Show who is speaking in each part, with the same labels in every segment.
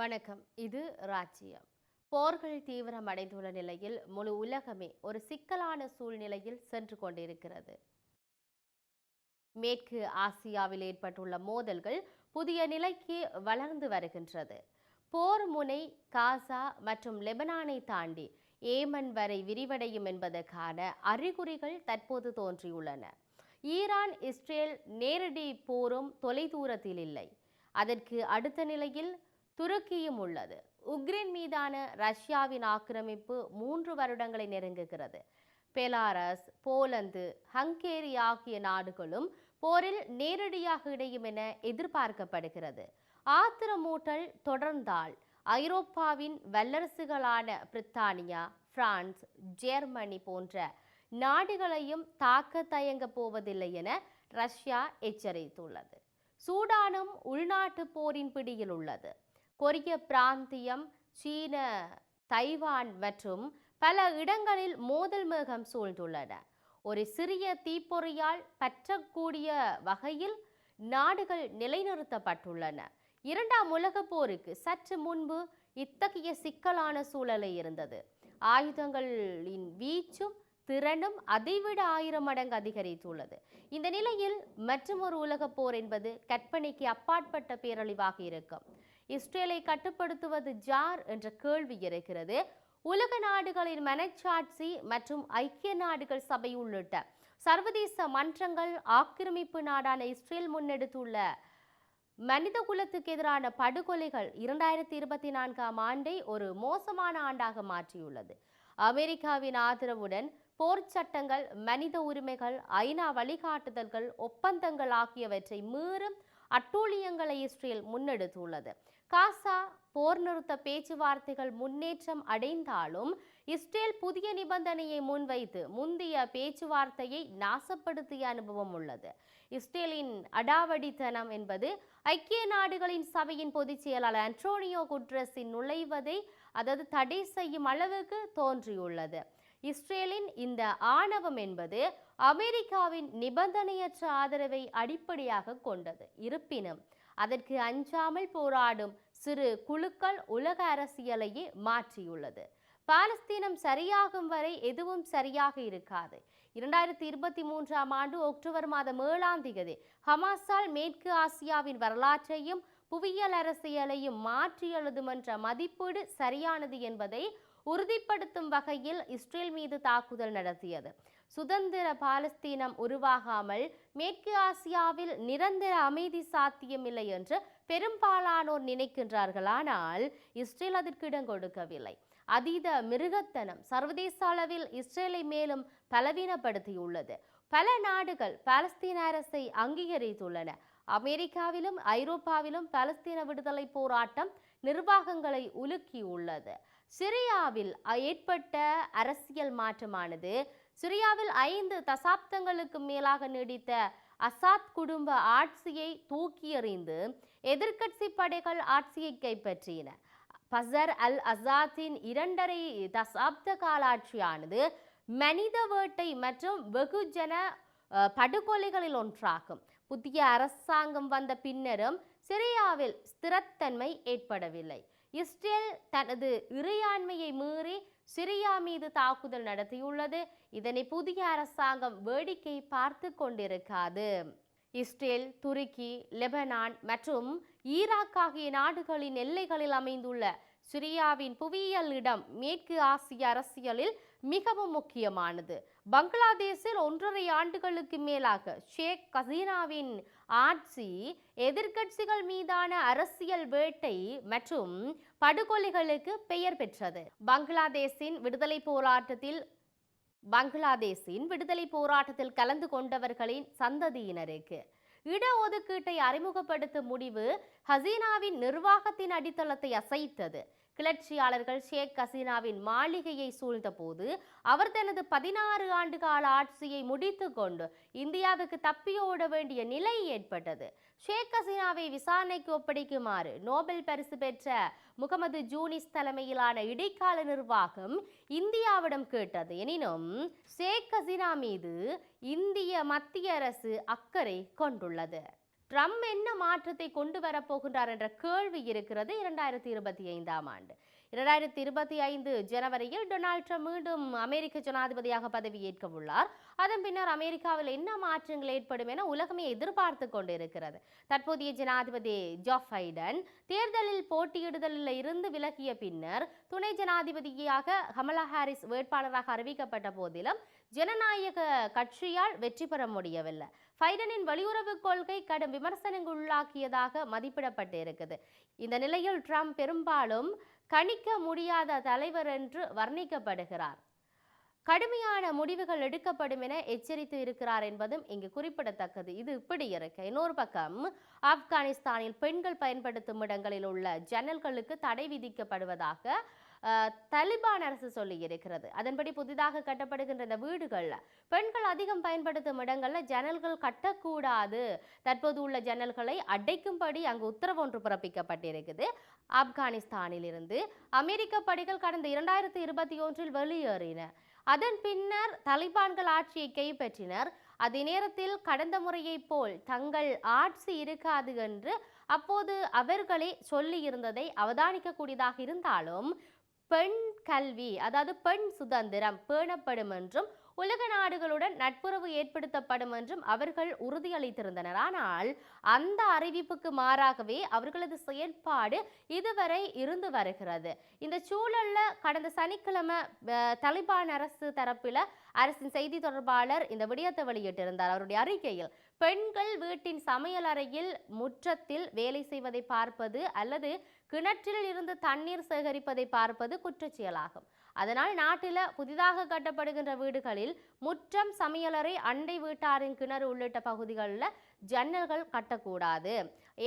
Speaker 1: வணக்கம். இது ராஜ்யம் போர்கள் தீவிரமடைந்துள்ள நிலையில் முழு உலகமே ஒரு சிக்கலான சூழ்நிலையில் சென்று கொண்டிருக்கிறது. மேற்கு ஆசியாவில் ஏற்பட்டுள்ள மோதல்கள் புதிய நிலைக்கு வளர்ந்து வருகின்றது. போர் முனை காசா மற்றும் லெபனானை தாண்டி ஏமன் வரை விரிவடையும் என்பதற்கான அறிகுறிகள் தற்போது தோன்றியுள்ளன. ஈரான் இஸ்ரேல் நேரடி போரும் தொலைதூரத்தில் இல்லை அதற்கு அடுத்த நிலையில் துருக்கியும் உள்ளது. உக்ரைன் மீதான ரஷ்யாவின் ஆக்கிரமிப்பு மூன்று வருடங்களை நெருங்குகிறது. பெலாரஸ் போலந்து ஹங்கேரி ஆகிய நாடுகளும் போரில் நேரடியாக இடையும் என எதிர்பார்க்கப்படுகிறது. ஆத்திரமூட்டல் தொடர்ந்தால் ஐரோப்பாவின் வல்லரசுகளான பிரித்தானியா பிரான்ஸ் ஜெர்மனி போன்ற நாடுகளையும் தாக்க தயங்க போவதில்லை என ரஷ்யா எச்சரித்துள்ளது. சூடானும் உள்நாட்டு போரின் பிடியில் உள்ளது. கொரிய பிராந்தியம் சீன தைவான் மற்றும் பல இடங்களில் மோதல் மேகம் சூழ்ந்துள்ளன. ஒரு சிறிய தீப்பொறியால் பற்றக்கூடிய வகையில் நாடுகள் நிலைநிறுத்தப்பட்டுள்ளன. இரண்டாம் உலகப் போருக்கு சற்று முன்பு இத்தகைய சிக்கலான சூழலை இருந்தது. ஆயுதங்களின் வீச்சும் திறனும் அதைவிட ஆயிரம் மடங்கு அதிகரித்துள்ளது. இந்த நிலையில் மற்றொரு உலகப் போர் என்பது கற்பனைக்கு அப்பாற்பட்ட பேரழிவாக இருக்கும். இஸ்ரேலை கட்டுப்படுத்துவது ஜார் என்ற கேள்வி இருக்கிறது உலக நாடுகளின் மனச்சாட்சி மற்றும் ஐக்கிய நாடுகள் சபை உள்ளிட்ட சர்வதேச மன்றங்கள் ஆக்கிரமிப்பு நாடான இஸ்ரேல் முன்னெடுத்துள்ள மனித குலத்துக்கு எதிரான படுகொலைகள் இரண்டாயிரத்தி இருபத்தி நான்காம் ஆண்டை ஒரு மோசமான ஆண்டாக மாற்றியுள்ளது. அமெரிக்காவின் ஆதரவுடன் போர் சட்டங்கள் மனித உரிமைகள் ஐநா வழிகாட்டுதல்கள் ஒப்பந்தங்கள் ஆகியவற்றை மீறும் அட்டூழியங்களை இஸ்ரேல் முன்னெடுத்துள்ளது. காசா போர் நிறுத்த பேச்சுவார்த்தைகள் முன்னேற்றம் அடைந்தாலும் இஸ்ரேல் புதிய நிபந்தனையை முன்வைத்து முந்தைய பேச்சுவார்த்தையை நாசப்படுத்திய அனுபவம் உள்ளது. இஸ்ரேலின் அடாவடித்தனம் என்பது ஐக்கிய நாடுகளின் சபையின் பொதுச் செயலாளர் அன்டோனியோ குட்ரஸின் நுழைவதை அதாவது தடை செய்யும் அளவுக்கு தோன்றியுள்ளது. இஸ்ரேலின் இந்த ஆணவம் என்பது அமெரிக்காவின் நிபந்தனையற்ற ஆதரவை அடிப்படையாக கொண்டது. இருப்பினும் அதற்கு அஞ்சாமல் போராடும் சிறு குழுக்கள் உலக அரசியலையே மாற்றியுள்ளது. பாலஸ்தீனம் சரியாகும் வரை எதுவும் சரியாக இருக்காது. இரண்டாயிரத்தி இருபத்தி மூன்றாம் ஆண்டு அக்டோபர் மாதம் ஏழாம் தேதி ஹமாஸால் மேற்கு ஆசியாவின் வரலாற்றையும் புவியியல் அரசியலையும் மாற்றி எழுதும் என்ற மதிப்பீடு சரியானது என்பதை உறுதிப்படுத்தும் வகையில் இஸ்ரேல் மீது தாக்குதல் நடத்தியது. சுதந்திர பாலஸ்தீனம் உருவாகாமல் மேற்கு ஆசியாவில் நிரந்தர அமைதி சாத்தியமில்லை என்று பெரும்பாலானோர் நினைக்கின்றார்கள் ஆனால் இஸ்ரேல் அதற்கு இடம் கொடுக்கவில்லை. அதீத மிருகத்தனம் சர்வதேச அளவில் இஸ்ரேலை மேலும் பலவீனப்படுத்தியுள்ளது. பல நாடுகள் பாலஸ்தீன அரசை அங்கீகரித்துள்ளன. அமெரிக்காவிலும் ஐரோப்பாவிலும் பாலஸ்தீன விடுதலை போராட்டம் நிர்வாகங்களை உலுக்கியுள்ளது. சிரியாவில் ஏற்பட்ட அரசியல் மாற்றமானது சிரியாவில் ஐந்து தசாப்தங்களுக்கு மேலாக நீடித்த அசாத் குடும்ப ஆட்சியை தூக்கி எறிந்து எதிர்க்கட்சி படைகள் ஆட்சியை கைப்பற்றின. பசர் அல் அசாத்தின் இரண்டரை தசாப்த கால ஆட்சியானது மனித வேட்டை மற்றும் வெகுஜன படுகொலைகளில் ஒன்றாகும். புதிய அரசாங்கம் வந்த பின்னரும் சிரியாவில் ஸ்திரத்தன்மை ஏற்படவில்லை. இஸ்ரேல் தனது இறையாண்மையை மீறி சிரியா மீது தாக்குதல் நடத்தியுள்ளது. இதனை புதிய அரசாங்கம் வேடிக்கை பார்த்து கொண்டிருக்காது. இஸ்ரேல் துருக்கி லெபனான் மற்றும் ஈராக் ஆகிய நாடுகளின் எல்லைகளில் அமைந்துள்ள சிரியாவின் புவியியல் இடம் மேற்கு ஆசிய அரசியலில் மிகவும் முக்கியமானது. பங்களாதேஷில் ஒன்றரை ஆண்டுகளுக்கு மேலாக ஷேக் ஹசீனாவின் ஆட்சி எதிர்க்கட்சிகள் மீதான அரசியல் வேட்டை மற்றும் படுகொலைகளுக்கு பெயர் பெற்றது. பங்களாதேஷின் விடுதலை போராட்டத்தில் பங்களாதேஷின் விடுதலை போராட்டத்தில் கலந்து கொண்டவர்களின் சந்ததியினருக்கு இடஒதுக்கீட்டை அறிமுகப்படுத்தும் முடிவு ஹசீனாவின் நிர்வாகத்தின் அடித்தளத்தை அசைத்தது. கிளர்ச்சியாளர்கள் ஷேக் ஹசீனாவின் மாளிகையை சூழ்ந்தபோது அவர் தனது பதினாறு ஆண்டு கால ஆட்சியை முடித்து கொண்டு இந்தியாவுக்கு தப்பியோட வேண்டிய நிலை ஏற்பட்டது. ஷேக் ஹசீனாவை விசாரணைக்கு ஒப்படைக்குமாறு நோபல் பரிசு பெற்ற முகமது ஜூனிஸ் தலைமையிலான இடைக்கால நிர்வாகம் இந்தியாவிடம் கேட்டது. எனினும் ஷேக் ஹசீனா மீது இந்திய மத்திய அரசு அக்கறை கொண்டுள்ளது. ட்ரம்ப் என்ன மாற்றத்தை கொண்டு வரப்போகின்றார் என்ற கேள்வி இருக்கிறது இரண்டாயிரத்தி இருபத்தி ஐந்தாம் ஆண்டு. இரண்டாயிரத்தி இருபத்தி ஐந்து ஜனவரியில் டொனால்ட் ட்ரம்ப் மீண்டும் அமெரிக்க ஜனாதிபதியாக பதவியேற்க உள்ளார் அதன் பின்னர் அமெரிக்காவில் என்ன மாற்றங்கள் ஏற்படும் என உலகமே எதிர்பார்த்து கொண்டிருக்கிறது. தற்போதைய ஜனாதிபதி ஜோ பைடன் தேர்தலில் போட்டியிடுதலில் இருந்து விலகிய பின்னர் துணை ஜனாதிபதியாக கமலா ஹாரிஸ் வேட்பாளராக அறிவிக்கப்பட்ட போதிலும் ஜனநாயக கட்சியால் வெற்றி பெற முடியவில்லை. பைடனின் வெளியுறவு கொள்கை கடும் விமர்சனங்கள் உள்ளாக்கியதாக மதிப்பிடப்பட்டு இருக்குது இந்த நிலையில் ட்ரம்ப் பெரும்பாலும் கணிக்க முடியாத தலைவர் என்று வர்ணிக்கப்படுகிறார். கடுமையான முடிவுகள் எடுக்கப்படும் என எச்சரித்து இருக்கிறார் என்பதும் இங்கு குறிப்பிடத்தக்கது. இது இப்படி இருக்க. இன்னொரு பக்கம் ஆப்கானிஸ்தானில் பெண்கள் பயன்படுத்தும் இடங்களில் உள்ள ஜன்னல்களுக்கு தடை விதிக்கப்படுவதாக தலிபான் அரசு சொல்லி இருக்கிறது. அதன்படி புதிதாக கட்டப்படுகின்ற இந்த வீடுகளில் பெண்கள் அதிகம் பயன்படுத்தும் இடங்களில் ஜன்னல்கள் கட்டக்கூடாது. தற்போது உள்ள ஜன்னல்களை அடைக்கும்படி அங்கு உத்தரவு ஒன்று பிறப்பிக்கப்பட்டிருக்குது. ஆப்கானிஸ்தானில் இருந்து அமெரிக்க படைகள் கடந்த இரண்டாயிரத்தி இருபத்தி ஒன்றில் வெளியேறின. அதன் பின்னர் தலிபான்கள் ஆட்சியை கைப்பற்றினர். அதே நேரத்தில் கடந்த முறையைப் போல் தங்கள் ஆட்சி இருக்காது என்று அப்போது அவர்களே சொல்லியிருந்ததை அவதானிக்கக்கூடியதாக இருந்தாலும் பெண் கல்வி அதாவது பெண் சுதந்திரம் பேணப்படும் என்றும் உலக நாடுகளுடன் நட்புறவு ஏற்படுத்தப்படும் என்றும் அவர்கள் உறுதியளித்திருந்தனர். ஆனால் அந்த அறிவிப்புக்கு மாறாகவே அவர்களது செயல்பாடு இதுவரை இருந்து வருகிறது. இந்த சூழல்ல கடந்த சனிக்கிழமை தலிபான் அரசு தரப்பில் அரசின் செய்தி தொடர்பாளர் இந்த விடயத்தை வெளியிட்டிருந்தார். அவருடைய அறிக்கையில் பெண்கள் வீட்டின் சமையல் அறையில் முற்றத்தில் வேலை செய்வதை பார்ப்பது அல்லது கிணற்றில் இருந்து தண்ணீர் சேகரிப்பதை பார்ப்பது குற்றச்செயலாகும். அதனால் நாட்டில் புதிதாக கட்டப்படுகின்ற வீடுகளில் முற்றம் சமையலறை அண்டை வீட்டாரின் கிணறு உள்ளிட்ட பகுதிகளில் ஜன்னல்கள் கட்டக்கூடாது.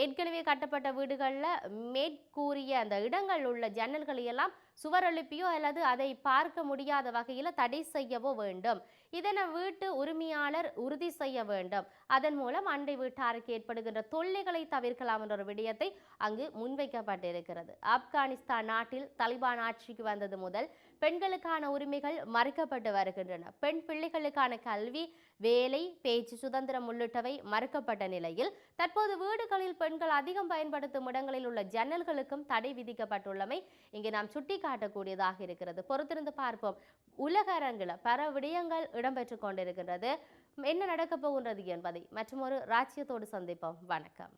Speaker 1: ஏற்கனவே கட்டப்பட்ட வீடுகளில் மேற்கூறிய அந்த இடங்கள் உள்ள ஜன்னல்களை எல்லாம் சுவர் எழுப்பியோ அல்லது அதை பார்க்க முடியாத வகையில் தடை செய்யவோ வேண்டும். இதனை வீட்டு உரிமையாளர் உறுதி செய்ய வேண்டும். அதன் மூலம் அண்டை வீட்டாருக்கு ஏற்படுகின்ற தொல்லைகளை தவிர்க்கலாம் என்ற ஒரு விடயத்தை அங்கு முன்வைக்கப்பட்டிருக்கிறது. ஆப்கானிஸ்தான் நாட்டில் தலிபான் ஆட்சிக்கு வந்தது முதல் பெண்களுக்கான உரிமைகள் மறுக்கப்பட்டு வருகின்றன. பெண் பிள்ளைகளுக்கான கல்வி வேலை பேச்சு சுதந்திரம் உள்ளிட்டவை மறுக்கப்பட்ட நிலையில் தற்போது வீடுகளில் பெண்கள் அதிகம் பயன்படுத்தும் இடங்களில் உள்ள ஜன்னல்களுக்கும் தடை விதிக்கப்பட்டுள்ளமை இங்கு நாம் சுட்டி சுட்டிக்காட்டக்கூடியதாக இருக்கிறது. பொறுத்திருந்து பார்ப்போம். உலக அரங்கில் பல விடயங்கள் இடம்பெற்று கொண்டிருக்கின்றது. என்ன நடக்கப் போகின்றது என்பதை மற்றும் ஒரு ராஜ்யத்தோடு சந்திப்போம். வணக்கம்.